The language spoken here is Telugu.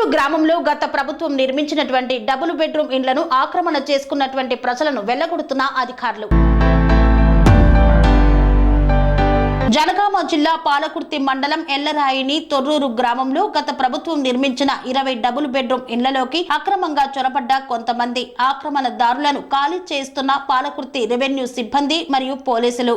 తొర్రూరు గ్రామంలో గత ప్రభుత్వం నిర్మించినటువంటి డబుల్ బెడ్రూమ్ ఇండ్లను ఆక్రమణ చేసుకున్నటువంటి ప్రజలను వెళ్ళగొడుతున్న అధికారులు. జనగామ జిల్లా పాలకుర్తి మండలం ఎల్లరాయిని తొర్రూరు గ్రామంలో గత ప్రభుత్వం నిర్మించిన ఇరవై డబుల్ బెడ్రూమ్ ఇళ్ళలోకి అక్రమంగా చొరబడ్డ కొంతమంది ఆక్రమణదారులను ఖాళీ చేస్తున్న పాలకుర్తి రెవెన్యూ సిబ్బంది మరియు పోలీసులు.